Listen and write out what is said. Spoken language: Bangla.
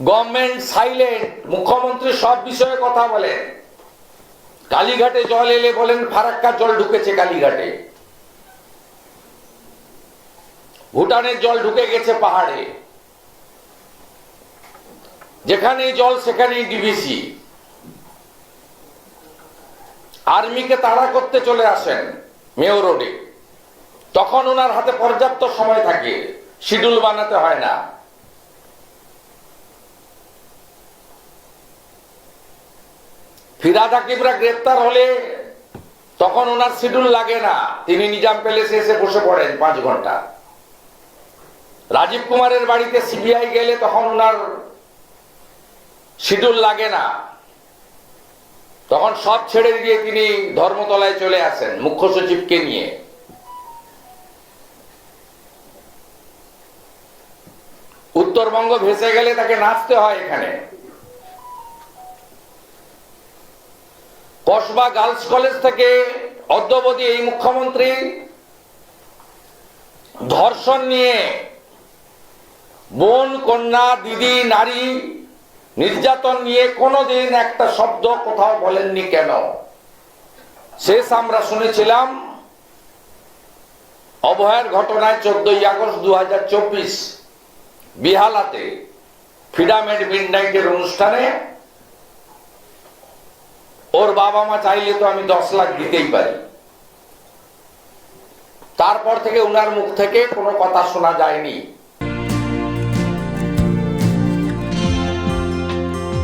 গভর্নমেন্ট সাইলেন্ট, মুখ্যমন্ত্রী সব বিষয়ে কথা বলেন কালীঘাটে জল এলে বলেন ফারাক্কার জল ঢুকেছে কালীঘাটে। ভুটানের জল ঢুকে গেছে পাহাড়ে। যেখানেই জল, সেখানেই ডিবিসি আর্মিকে তাড়া করতে চলে আসেন মেয়র রোডে। তখন ওনার হাতে পর্যাপ্ত সময় থাকে, শিডিউল বানাতে হয় না। ফিরাদ হাকিমরা গ্রেপ্তার হলে তখন ওনার শিডিউল লাগে না। তিনি নিজাম প্যালেসে এসে বসে পড়েন পাঁচ ঘণ্টা। রাজীব কুমারের বাড়িতে সিবিআই গেলে তখন ওনার শিডিউল লাগে না। তখন সব ছেড়ে দিয়ে তিনি ধর্মতলায় চলে আসেন, মুখ্য সচিবকে নিয়ে। উত্তরবঙ্গ ভেসে গেলে তাকে নাচতে হয় এখানে। কসবা গার্লস কলেজ থেকে অদ্যবধি এই মুখ্যমন্ত্রী ধর্ষণ নিয়ে বোন, কন্যা, দিদি, নারী নির্যাতন নিয়ে কোনোদিন একটা শব্দ কোথাও বলেননি কেন? শেষ আমরা শুনেছিলাম অভয়ের ঘটনায় চোদ্দই আগস্ট দু হাজার চব্বিশ বিহালাতে ফিডামেড মিডনাইটের অনুষ্ঠানে ওর বাবা মা চাইলে তো আমি দশ লাখ দিতেই পারি। তারপর থেকে উনার মুখ থেকে কোনো কথা শোনা যায়নি।